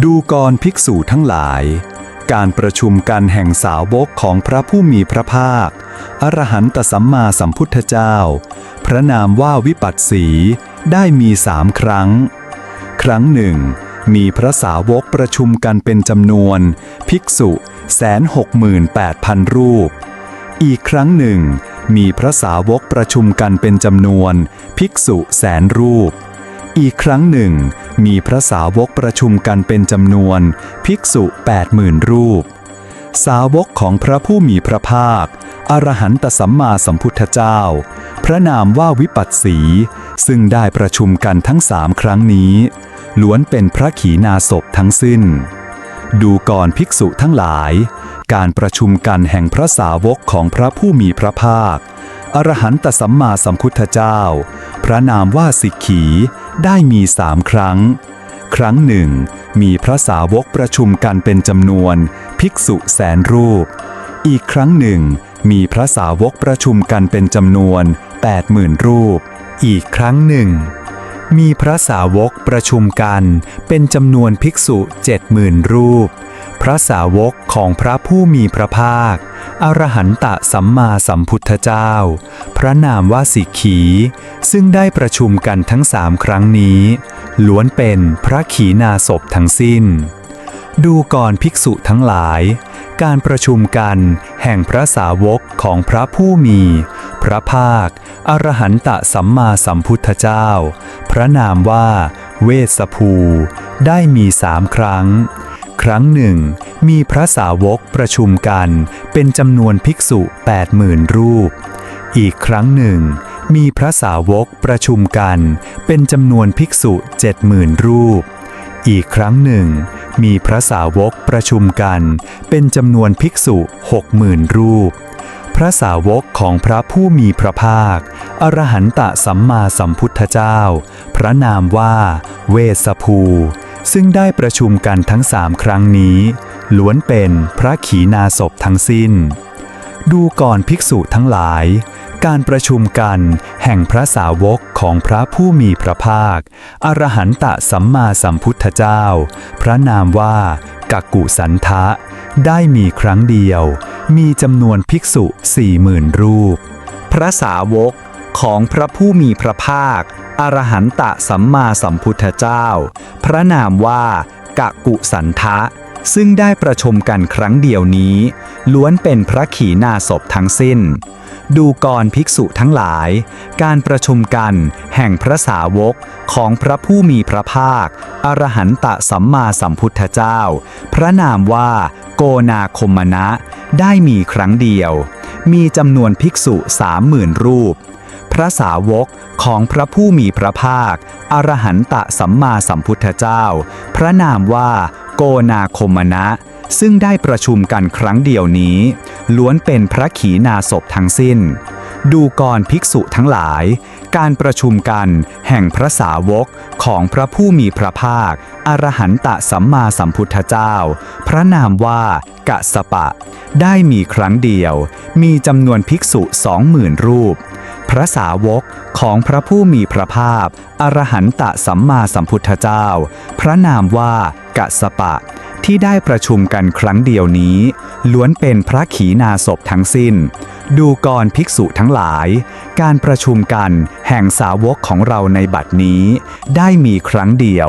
ดูกรภิกษุทั้งหลาย การประชุมกันแห่งสาวกของพระผู้มีพระภาค อรหันตสัมมาสัมพุทธเจ้า พระนามว่าวิปัสสีได้มีสามครั้ง ครั้งหนึ่ง มีพระสาวกประชุมกันเป็นจำนวน ภิกษุแสนหกหมื่นแปดพันรูป อีกครั้งหนึ่ง มีพระสาวกประชุมกันเป็นจำนวน ภิกษุแสนรูป อีกครั้งหนึ่ง มีพระสาวกประชุมกันเป็นจำนวน ภิกษุ80,000รูป สาวกของพระผู้มีพระภาค อรหันตสัมมาสัมพุทธเจ้า พระนามว่าวิปัสสี ซึ่งได้ประชุมกันทั้งสามครั้งนี้ ล้วนเป็นพระขีณาสพทั้งสิ้น ดูก่อนภิกษุทั้งหลาย การประชุมกันแห่งพระสาวกของพระผู้มีพระภาค อรหันตสัมมาสัมพุทธเจ้า พระนามว่าสิกขี ได้มีสามครั้ง ครั้งหนึ่ง มีพระสาวกประชุมกันเป็นจำนวน ภิกษุแสนรูป อีกครั้งหนึ่ง มีพระสาวกประชุมกันเป็นจำนวน80,000รูป อีกครั้งหนึ่ง มีพระสาวกประชุมกันเป็นจำนวนภิกษุเจ็ดหมื่นรูป พระสาวกของพระผู้มีพระภาค อรหันตสัมมาสัมพุทธเจ้า พระนามว่าสิกขี ซึ่งได้ประชุมกันทั้งสามครั้งนี้ ล้วนเป็นพระขีณาสพทั้งสิ้น ดูก่อนภิกษุทั้งหลาย การประชุมกันแห่งพระสาวกของพระผู้มี พระภาค อรหันตสัมมาสัมพุทธเจ้า พระนามว่า เวสภู ได้มีสามครั้ง ครั้งหนึ่ง มีพระสาวกประชุมกันเป็นจำนวนภิกษุ80,000รูป อีกครั้งหนึ่ง มีพระสาวกประชุมกันเป็นจำนวนภิกษุ70,000รูป อีกครั้งหนึ่ง มีพระสาวกประชุมกันเป็นจำนวนภิกษุหกหมื่นรูป พระสาวกของพระผู้มีพระภาค อรหันตสัมมาสัมพุทธเจ้า พระนามว่าเวสภู ซึ่งได้ประชุมกันทั้งสามครั้งนี้ ล้วนเป็นพระขีณาสพทั้งสิ้น ดูก่อนภิกษุทั้งหลาย การประชุมกันแห่งพระสาวกของพระผู้มีพระภาค อรหันตสัมมาสัมพุทธเจ้า พระนามว่ากักกุสันทะ ได้มีครั้งเดียว มีจำนวนภิกษุสี่หมื่นรูป พระสาวกของพระผู้มีพระภาค อรหันตสัมมาสัมพุทธเจ้า พระนามว่ากะกุสันทะ ซึ่งได้ประชมกันครั้งเดียวนี้ ล้วนเป็นพระขีณาสพทั้งสิ้น ดูกรภิกษุทั้งหลาย การประชุมกันแห่งพระสาวกของพระผู้มีพระภาค อรหันตสัมมาสัมพุทธเจ้า พระนามว่าโกนาคมณะได้มีครั้งเดียว มีจำนวนภิกษุสามหมื่นรูป พระสาวกของพระผู้มีพระภาค อรหันตสัมมาสัมพุทธเจ้า พระนามว่าโกนาคมณะซึ่งได้ประชุมกันครั้งเดียวนี้ ล้วนเป็นพระขีณาสพทั้งสิ้น ดูกรภิกษุทั้งหลาย การประชุมกันแห่งพระสาวกของพระผู้มีพระภาค อรหันตสัมมาสัมพุทธเจ้า พระนามว่ากะสปะ ได้มีครั้งเดียว มีจำนวนภิกษุสองหมื่นรูป พระสาวกของพระผู้มีพระภาคอรหันตสัมมาสัมพุทธเจ้า พระนามว่ากะสปะ ที่ได้ประชุมกันครั้งเดียวนี้ ล้วนเป็นพระขีณาสพทั้งสิ้น ดูกรภิกษุทั้งหลาย การประชุมกันแห่งสาวกของเราในบัดนี้ ได้มีครั้งเดียว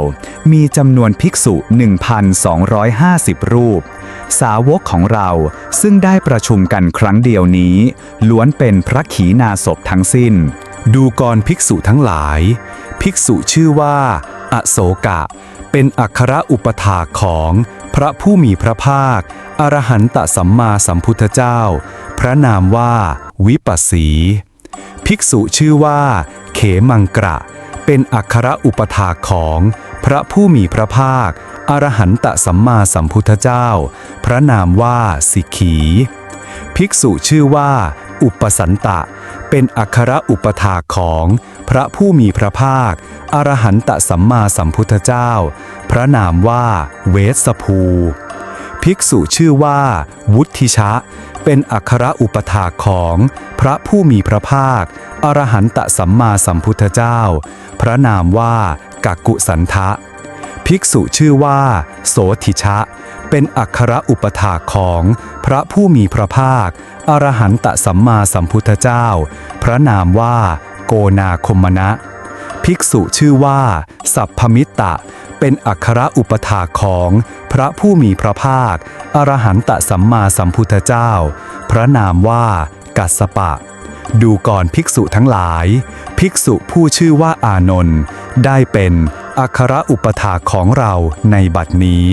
มีจำนวนภิกษุ 1,250 รูป สาวกของเราซึ่งได้ประชุมกันครั้งเดียวนี้ ล้วนเป็นพระขีณาสพทั้งสิ้น ดูกรภิกษุทั้งหลาย ภิกษุชื่อว่า อโศกะ เป็นอัครอุปถาของ พระผู้มีพระภาค อรหันตสัมมาสัมพุทธเจ้า พระนามว่า วิปัสสี ภิกษุชื่อว่า เขมังกระ เป็นอัครอุปถาของพระผู้มีพระภาค อรหันตสัมมาสัมพุทธเจ้า พระนามว่าสิกขี ภิกษุชื่อว่า อุปสันตะ เป็นอัครอุปถาของพระผู้มีพระภาค อรหันตสัมมาสัมพุทธเจ้า พระนามว่าเวสสภู ภิกษุชื่อว่า วุฒิชะ เป็นอัครอุปถาของพระผู้มีพระภาค อรหันตสัมมาสัมพุทธเจ้า พระนามว่ากักกุสันทะภภิกษุชื่อว่า โสธิชะ เป็นอัครอุปถาของพระผู้มีพระภาค อรหันตสัมมาสัมพุทธเจ้า พระนามว่าโกนาคมณะ ภิกษุชื่อว่า สัพพมิตตะ เป็นอัครอุปถาของพระผู้มีพระภาค อรหันตสัมมาสัมพุทธเจ้า พระนามว่ากัสปะ ดูก่อนภิกษุทั้งหลาย ภิกษุผู้ชื่อว่าอานนท์ได้เป็นอัครอุปถาของเราในบัดนี้